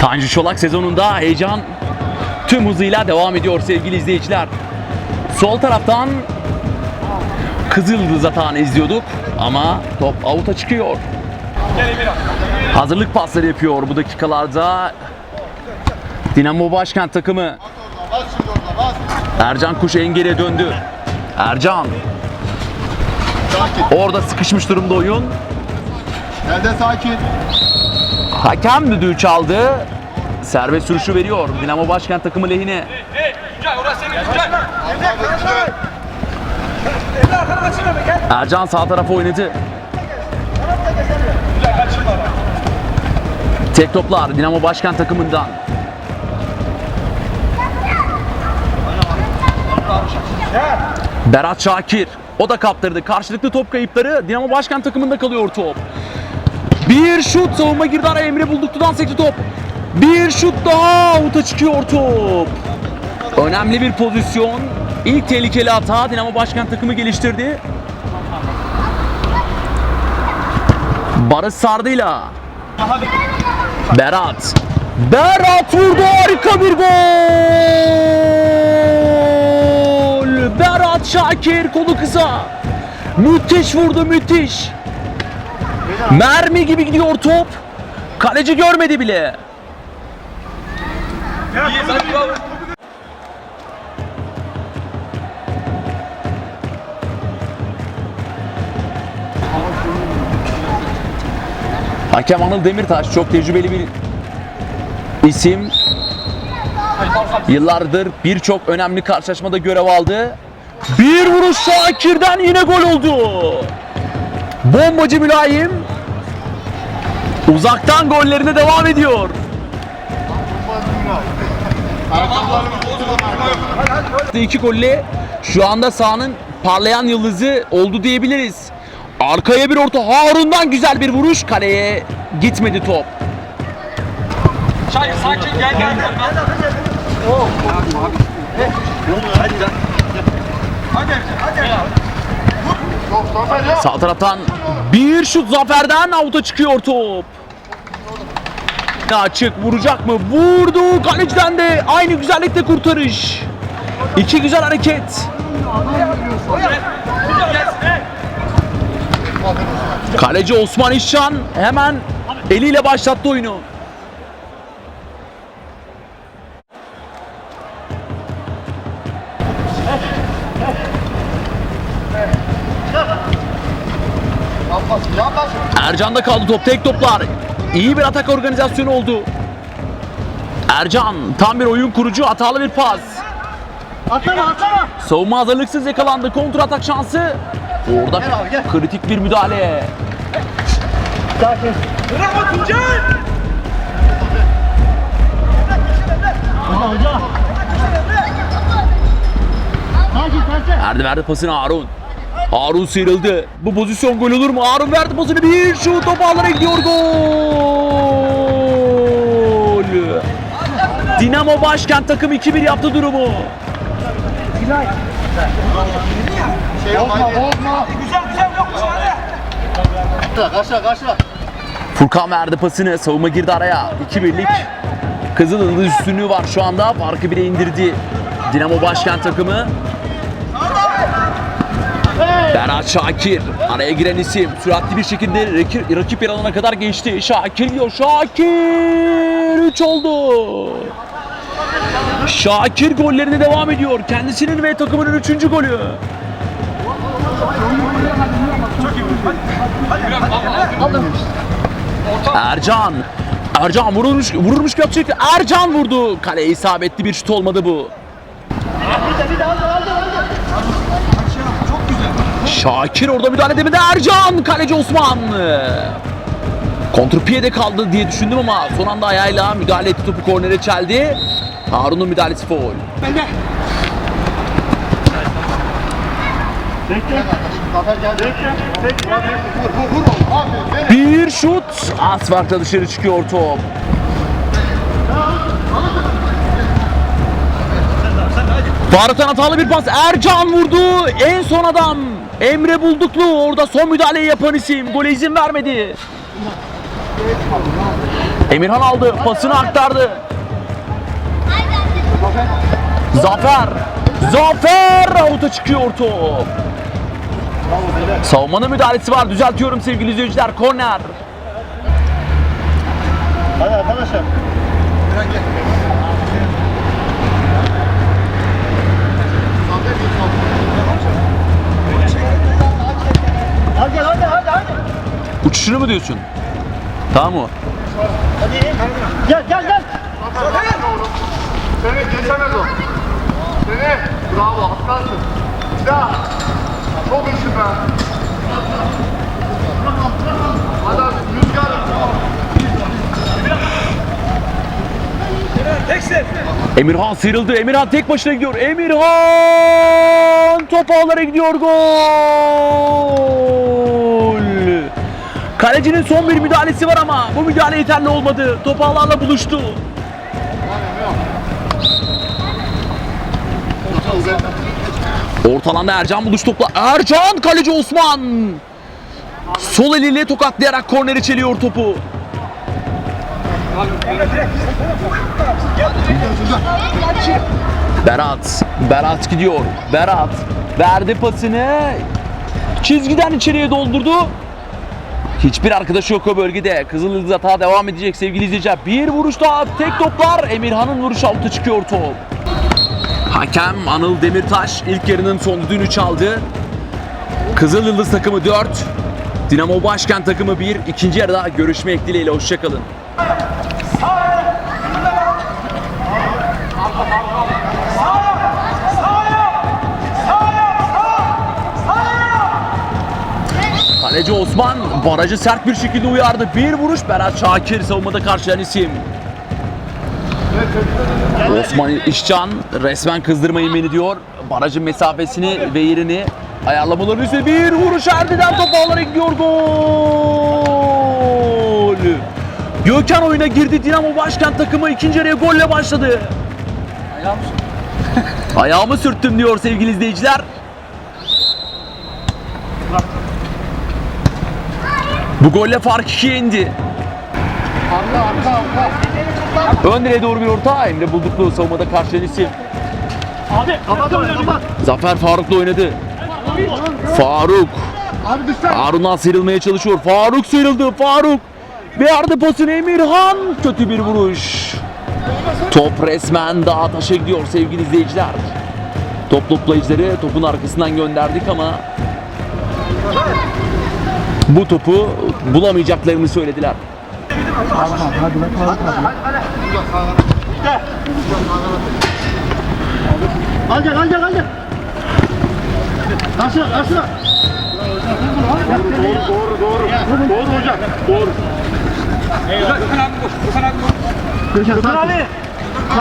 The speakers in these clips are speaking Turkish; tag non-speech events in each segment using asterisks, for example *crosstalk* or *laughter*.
Tanju Çolak sezonunda heyecan tüm hızıyla devam ediyor sevgili izleyiciler. Sol taraftan Kızıldız atağını izliyorduk ama top avuta çıkıyor. Hazırlık pasları yapıyor bu dakikalarda. Dinamo Başkent takımı. Ercan Kuş engele döndü. Ercan. Orada sıkışmış durumda oyun. Elde sakin. Hakem düdüğü çaldı. Serbest sürüşü veriyor. Dinamo Başkent takımı lehine. Ercan sağ tarafa oynadı. Tek toplar Dinamo Başkent takımından. Berat Şakir. O da kaptırdı. Karşılıklı top kayıpları Dinamo Başkent takımında kalıyor top. Bir şut savunma girdi araya Emre Bulduklu'dan sekti top. Bir şut daha avuta çıkıyor top. Önemli bir pozisyon. İlk tehlikeli hata Dinamo Başkent takımı geliştirdi. Barış Sardı'yla. Berat. Berat vurdu harika bir gol. Berat Şakir kolu kısa. Müthiş vurdu müthiş. Mermi gibi gidiyor top. Kaleci görmedi bile. Hakem Anıl Demirtaş çok tecrübeli bir isim. Yıllardır birçok önemli karşılaşmada görev aldı. Bir vuruş Şakir'den yine gol oldu. Bombacı mülayim. Uzaktan gollerine devam ediyor. İki golle şu anda sahanın parlayan yıldızı oldu diyebiliriz. Arkaya bir orta Harun'dan güzel bir vuruş kaleye gitmedi top. Şahin sakin gel gel gel. Sağ taraftan bir şut Zafer'den avuta çıkıyor top. Açık vuracak mı? Vurdu. Kaleciden de aynı güzellikte kurtarış. İki güzel hareket. Kaleci Osman İşcan hemen eliyle başlattı oyunu. Ercan'da kaldı top. Tek toplar. İyi bir atak organizasyonu oldu. Ercan tam bir oyun kurucu hatalı bir pas. Atsana atsana. Savunma hazırlıksız yakalandı. Kontra atak şansı. Orada Gel abi, gel. kritik bir müdahale. Sakin. Bravo Tuncay. Hoca. Sakin sakin. Erdi verdi pasını Harun. Harun sıyrıldı. Bu pozisyon gol olur mu? Harun verdi pasını. Bir şut top ağlara gidiyor. Gol. Dinamo Başkent takım 2-1 yaptı durumu. Şey bozma bozma. Güzel güzel yok müsaade. Karşıla karşıla karşıla. Furkan verdi pasını. Savunma girdi araya. 2-1'lik Kızıl Yıldız üstünlüğü var şu anda. Farkı bile indirdi. Dinamo Başkent takımı. Berat Şakir araya giren isim süratli bir şekilde rakip, rakip yer alana kadar geçti. Şakir diyor. Şakir 3 oldu. Şakir gollerine devam ediyor. Kendisinin ve takımının 3. golü. Ercan. Ercan vurulmuş, vurulmuş gökçek. Ercan vurdu. Kaleye isabetli bir şut olmadı bu. Şakir orada müdahale edemedi. Ercan kaleci Osman. Kontrpiyede kaldı diye düşündüm ama son anda ayağıyla müdahale etti topu kornere çeldi. Harun'un müdahalesi foul. Aferin. Bir şut. Az farkla dışarı çıkıyor top. Faruk'tan hatalı bir pas. Ercan vurdu. En son adam. Emre Bulduklu orada son müdahaleyi yapan isim. Gole izin vermedi. Emirhan aldı. Pasını aktardı. Zafer. Zafer. Avuta çıkıyor top. Savunmanın müdahalesi var. Düzeltiyorum sevgili izleyiciler. Korner. Hadi arkadaşlar. Hadi hadi hadi hadi. Uçuşunu mu diyorsun? Tamam mı? Gel gel gel. Seni geçemez o. Seni. Bravo aslansın. Bir daha. Çok iyisin be. Hadi abi rüzgar. Emirhan sıyrıldı. Emirhan tek başına gidiyor. Emirhan top ağlara gidiyor. Gol. Kalecinin son bir müdahalesi var ama bu müdahale yeterli olmadı. Top ağlarla buluştu. Orta alanda Ercan buluş topla. Ercan kaleci Osman. Sol eliyle tokatlayarak korneri çeliyor topu. Berat. Berat gidiyor. Berat verdi pasını. Çizgiden içeriye doldurdu. Hiçbir arkadaşı yok o bölgede. Kızılyıldız hata devam edecek sevgili izleyiciler. Bir vuruş daha tek toplar. Emirhan'ın vuruşu altta çıkıyor top. Hakem Anıl Demirtaş ilk yarının son düdüğünü çaldı. Kızıl Yıldız takımı 4, Dinamo Başkent takımı 1. İkinci yarıda görüşmek dileğiyle hoşçakalın. Kaleci Osman barajı sert bir şekilde uyardı. Bir vuruş Berat Şakir savunmada karşılayan isim. Osman İşcan resmen kızdırmayın beni diyor. Barajın mesafesini ve yerini ayarlamalarını istiyor. Bir vuruş Erdi'den top ağlara gidiyor. Gol! Gökhan oyuna girdi. Dinamo Başkent takımı ikinci yarıya golle başladı. Ayağımı sürttüm *laughs* diyor sevgili izleyiciler. Bu golle fark 2'ye indi. Arka arka arka. Ön direğe doğru bir orta. Emre Bulduklu savunmada karşılayan isim. Kapat orayı kapat. Zafer Faruk'la oynadı. Faruk. Abi. Harun'dan sıyrılmaya çalışıyor. Faruk sıyrıldı. Faruk. Verdi pasını Emirhan. Kötü bir vuruş. Top resmen dağa taşa gidiyor sevgili izleyiciler. Top toplayıcıları topun arkasından gönderdik ama bu topu bulamayacaklarını söylediler. Al gel al gel al gel. Karşıla karşıla. Doğru doğru doğru. Doğru hocam. Doğru. Koş. Gökhan abi.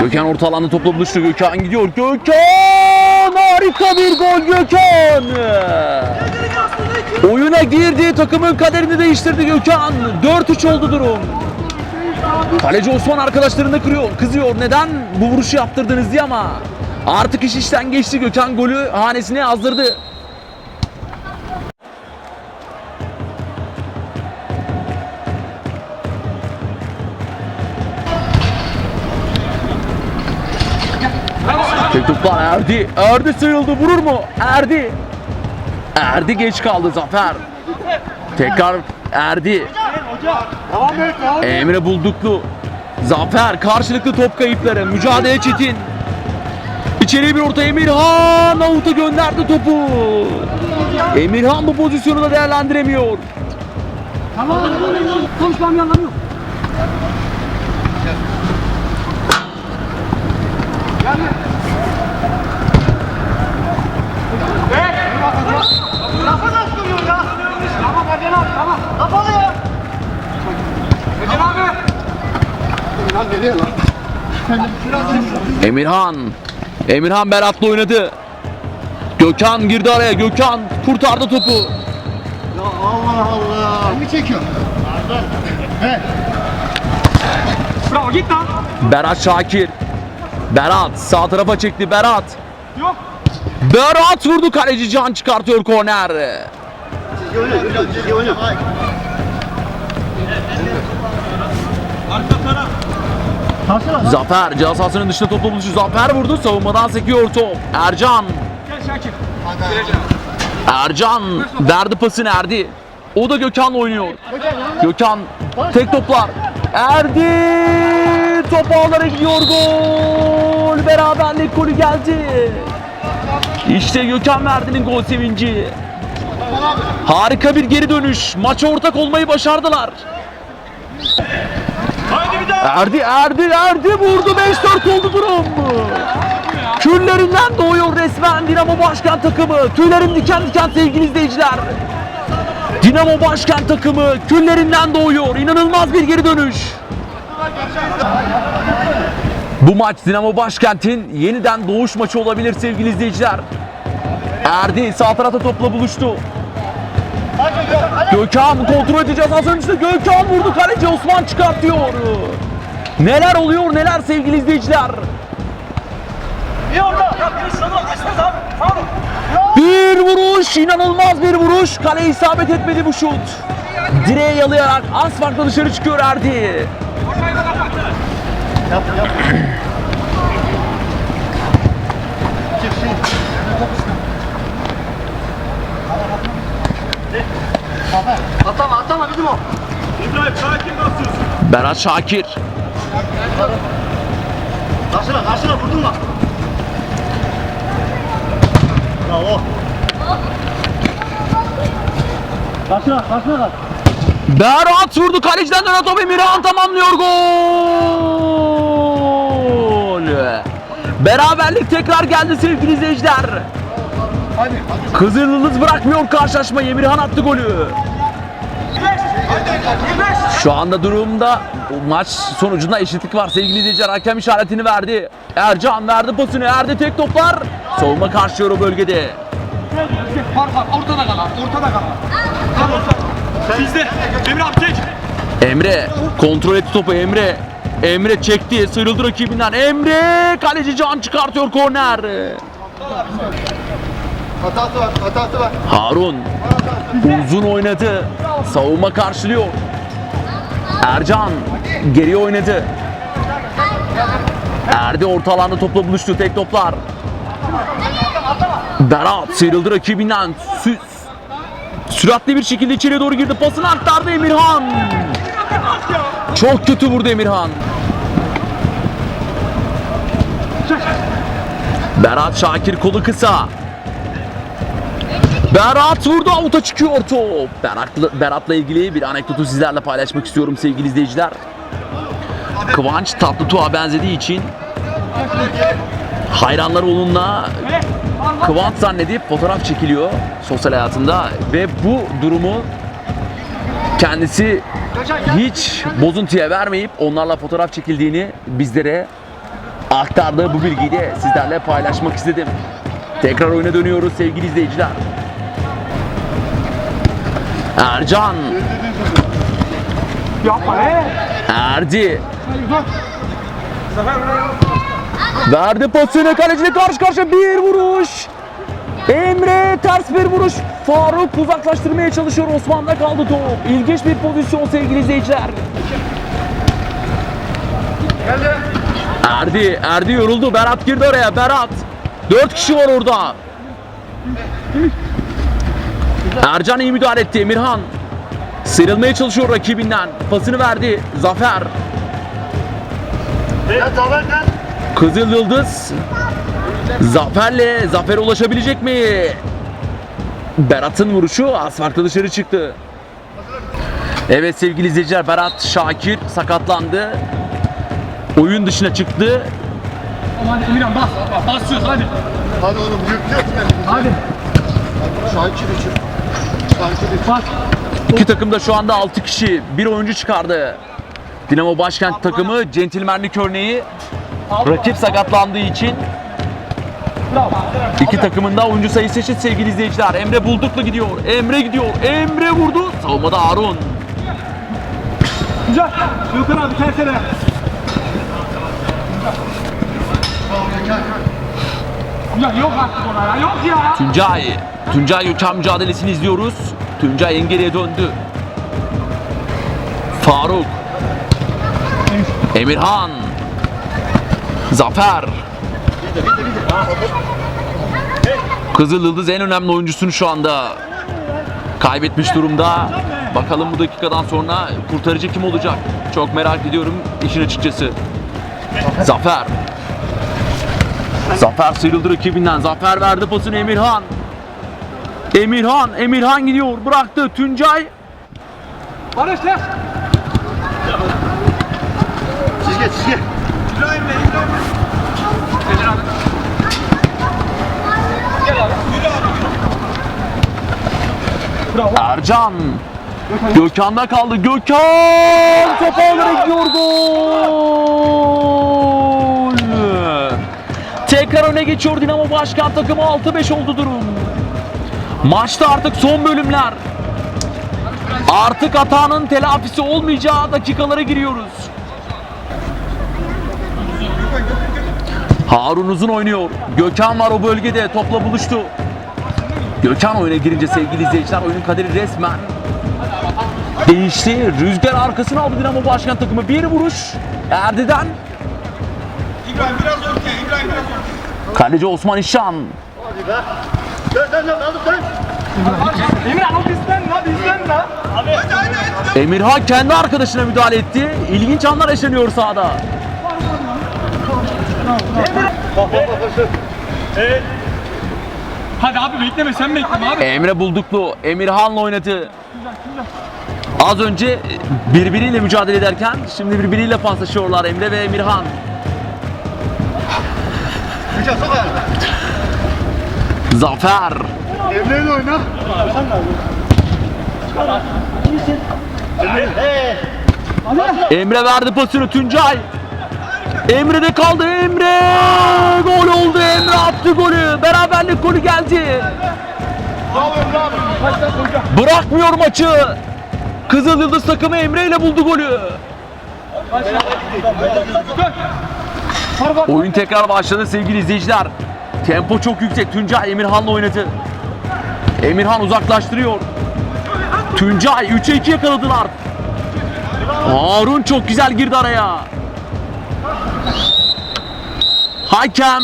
Gökhan orta alanda topla buluştu. Gökhan gidiyor. Gökhan! Harika bir gol Gökhan! Oyuna girdi. Takımın kaderini değiştirdi Gökhan. 4-3 oldu durum. Kaleci Osman arkadaşlarını kırıyor, kızıyor. Neden bu vuruşu yaptırdınız diye ama artık iş işten geçti. Gökhan golü hanesine yazdırdı. Tek toplar Erdi. Erdi sıyrıldı. Vurur mu? Erdi. Erdi geç kaldı Zafer. Tekrar Erdi. Emre Bulduklu. Zafer karşılıklı top kayıpları. Mücadele çetin. İçeriye bir orta Emirhan avuta gönderdi topu. Emirhan bu pozisyonu da değerlendiremiyor. Konuşmam anlamı yok. Kafa nasıl duruyor ya? Tamam Erden abi tamam. Kapalı ya. Gökhan abi. Lan nereye lan? Emirhan. Emirhan Berat'la oynadı. Gökhan girdi araya. Gökhan kurtardı topu. Ya Allah Allah. Mi çekiyor? He. Bravo git lan. Berat Şakir. Berat sağ tarafa çekti Berat. Yok. Berat vurdu kaleci Can çıkartıyor korner. Çizgi oyna. Çizgi oyna. Zafer ceza sahasının dışında topla buluşu. Zafer vurdu. Savunmadan sekiyor top. Ercan. Ercan verdi pasını Erdi. O da Gökhan'la oynuyor. Gökhan tek toplar. Erdi top ağlara gidiyor gol. Beraberlik golü geldi. İşte Gökhan Verdi'nin gol sevinci. Harika bir geri dönüş. Maça ortak olmayı başardılar. Erdi, Erdi, Erdi vurdu. 5-4 oldu durum. Küllerinden doğuyor resmen Dinamo Başkent takımı. Tüylerim diken diken sevgili izleyiciler. Dinamo Başkent takımı küllerinden doğuyor. İnanılmaz bir geri dönüş. Bu maç Dinamo Başkent'in yeniden doğuş maçı olabilir sevgili izleyiciler. Erdi sağ tarafta topla buluştu. Gökhan kontrol edeceğiz az önce de Gökhan vurdu kaleci Osman çıkartıyor. Neler oluyor neler sevgili izleyiciler. Bir vuruş, inanılmaz bir vuruş. Kaleye isabet etmedi bu şut. Direğe yalayarak az farkla dışarı çıkıyor Erdi. Atama atama bizim o. İbrahim sakin basıyorsun. Berat Şakir. Karşına karşına vurdun mu? Bravo. Karşına karşına kal. Berat vurdu kaleciden dönen top Emirhan tamamlıyor gol. Beraberlik tekrar geldi sevgili izleyiciler. Hadi. Kızılyıldız bırakmıyor karşılaşmayı. Emirhan attı golü. Şu anda durumda maç sonucunda eşitlik var sevgili izleyiciler. Hakem işaretini verdi. Ercan verdi pasını. Erdi tek toplar. Savunma karşılıyor o bölgede. Fark var. Ortada kal abi. Ortada kal. Tam orta. Sizde. Emre abi çek. Emre kontrol etti topu Emre. Emre çekti, sıyrıldı rakibinden. Emre kaleci can çıkartıyor korner. Hatası var hatası var. Harun uzun oynadı. Savunma karşılıyor. Ercan geriye oynadı. Erdi orta alanda topla buluştu. Tek toplar. Berat sıyrıldı rakibinden. Sü- süratli bir şekilde içeriye doğru girdi. Pasını aktardı Emirhan. Çok kötü vurdu Emirhan. Berat Şakir kolu kısa. Berat vurdu avuta çıkıyor top. Berat'la, Berat'la ilgili bir anekdotu sizlerle paylaşmak istiyorum sevgili izleyiciler. Kıvanç Tatlıtuğ'a benzediği için hayranları onunla Kıvanç zannedip fotoğraf çekiliyor sosyal hayatında ve bu durumu kendisi hiç bozuntuya vermeyip onlarla fotoğraf çekildiğini bizlere aktardığı bu bilgiyi de sizlerle paylaşmak istedim. Tekrar oyuna dönüyoruz sevgili izleyiciler. Ercan, Yapma he. Erdi verdi pasını kaleciyle karşı karşıya bir vuruş. Emre ters bir vuruş. Faruk uzaklaştırmaya çalışıyor. Osman'da kaldı top. İlginç bir pozisyon sevgili izleyiciler. Geldi. Erdi, Erdi yoruldu. Berat girdi oraya. Berat. Dört kişi var orada. Ercan iyi müdahale etti. Emirhan. Sıyrılmaya çalışıyor rakibinden. Pasını verdi. Zafer. Kızıl Yıldız. Zafer'le Zafer'e ulaşabilecek mi? Berat'ın vuruşu az farklı dışarı çıktı. Evet sevgili izleyiciler Berat Şakir sakatlandı. Oyun dışına çıktı. Hadi Emirhan bas. Bas basıyoruz hadi. Hadi oğlum yüklüyorsun kendini. Hadi. Şakir için. Şakir için. Bas. İki takım da şu anda 6 kişi. Bir oyuncu çıkardı. Dinamo Başkent takımı centilmenlik örneği rakip sakatlandığı için iki takımın da oyuncu sayısı eşit sevgili izleyiciler. Emre Bulduklu gidiyor. Emre gidiyor. Emre vurdu. Savunmada Harun. Güzel. Gökhan abi tersene. Ya yok artık ona ya. Yok ya. Tuncay. Tuncay Gökhan mücadelesini izliyoruz. Tuncay en geriye döndü. Faruk. Emirhan. Zafer. Kızıl Yıldız en önemli oyuncusunu şu anda kaybetmiş durumda. Bakalım bu dakikadan sonra kurtarıcı kim olacak? Çok merak ediyorum işin açıkçası. Zafer. Zafer sıyrıldı rakibinden. Zafer verdi pasını Emirhan. Emirhan, Emirhan gidiyor. Bıraktı Tuncay. Barış Çizgi çizgi. İbrahim Bey, İbrahim Bey. Geçin abi. Gel abi, yürü abi. Bravo. Ercan. Gökhan'da kaldı. Gökhan! Top ağlara gidiyor gol! Tekrar öne geçiyor Dinamo Başkan takımı 6-5 oldu durum. Maçta artık son bölümler. Artık hatanın telafisi olmayacağı dakikalara giriyoruz. Harun Uzun oynuyor. Gökhan var o bölgede. Topla buluştu. Gökhan oyuna girince sevgili izleyiciler oyunun kaderi resmen değişti. Rüzgar arkasına aldı Dinamo Başkan takımı. Bir vuruş Erdi'den. İbrahim biraz ortaya, İbrahim biraz ortaya. Kaleci Osman İşcan. Hadi be. Dön dön dön aldım dön. Emirhan o bizden la, bizden la. Abi. Hadi hadi hadi. Emirhan kendi arkadaşına müdahale etti. İlginç anlar yaşanıyor sahada. Bak bak bak koşun. Hadi abi bekleme, sen bekleme abi. Emre Bulduklu Emirhan'la oynadı. Az önce birbiriyle mücadele ederken şimdi birbiriyle paslaşıyorlar Emre ve Emirhan. Güzel sok. Zafer. Emre'yle oyna. Emre verdi pasını Tuncay. Emre de kaldı Emre. Gol oldu Emre attı golü. Beraberlik golü geldi. Bırakmıyor maçı. Kızıl Yıldız takımı Emre ile buldu golü. Oyun tekrar başladı sevgili izleyiciler. Tempo çok yüksek. Tuncay Emirhan'la oynadı. Emirhan uzaklaştırıyor. Tuncay 3'e 2 yakaladılar. Harun çok güzel girdi araya. Hakem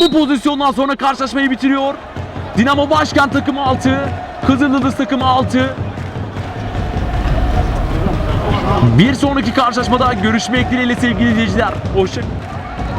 bu pozisyondan sonra karşılaşmayı bitiriyor. Dinamo Başkent takımı 6, Kızıl Yıldız takımı 6. Bir sonraki karşılaşmada görüşmek dileğiyle sevgili izleyiciler. Hoşçakalın.